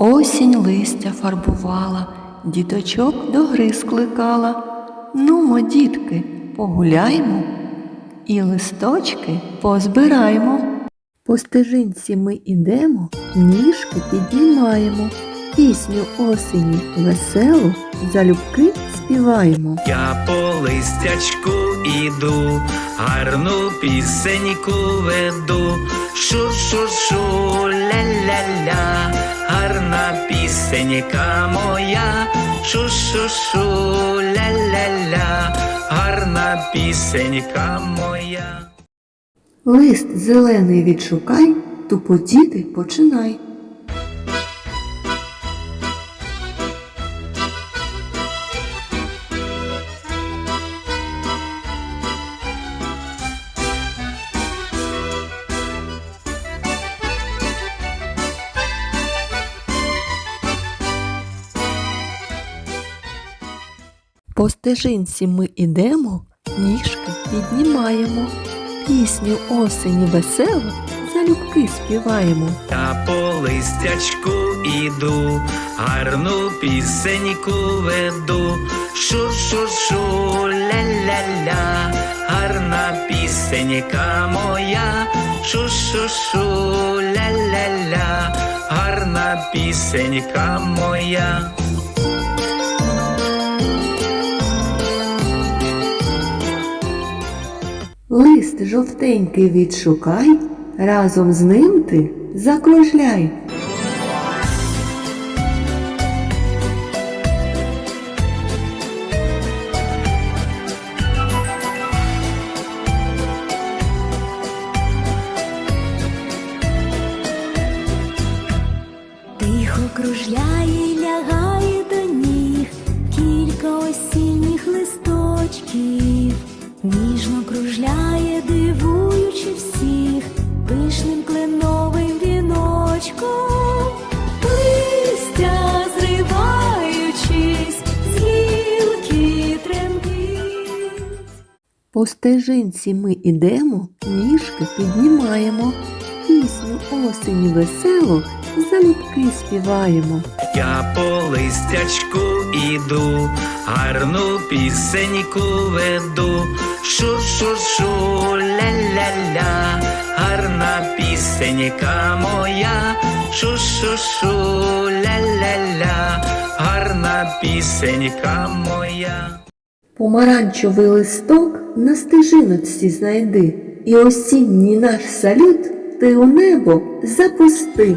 Осінь листя фарбувала, діточок до гри скликала. Нумо, дітки, погуляймо і листочки позбираємо. По стежинці ми ідемо, ніжки піднімаємо, пісню осені веселу залюбки співаємо. Я по листячку іду, гарну пісеньку веду. Шу-шу-шу, ля-ля-ля, пісенька моя. Шу-шу-шу, ля-ля-ля, гарна пісенька моя. Лист зелений відшукай, тупотіти починай. По стежинці ми ідемо, ніжки піднімаємо, пісню осені веселу залюбки співаємо. Я по листячку іду, гарну пісеньку веду. Шу-шу-шу, ля-ля-ля, гарна пісенька моя. Шу-шу-шу, ля-ля-ля, гарна пісенька моя. Лист жовтенький відшукай, разом з ним ти закружляй. Тихо кружляє, й лягає до ніг кілька осінніх листочків, ніжно кружляє, дивуючи всіх пишним кленовим віночком, листя зриваючись, гілки тремтить. По стежинці ми ідемо, ніжки піднімаємо, пісню осені веселу залюбки співаємо. Я по листячку іду, гарну пісеньку веду. Шу-шу-шу, ля-ля-ля, гарна пісенька моя. Шу-шу-шу, ля-ля-ля, гарна пісенька моя. Помаранчевий листок на стежиночці знайди, і осінній наш салют ти у небо запусти.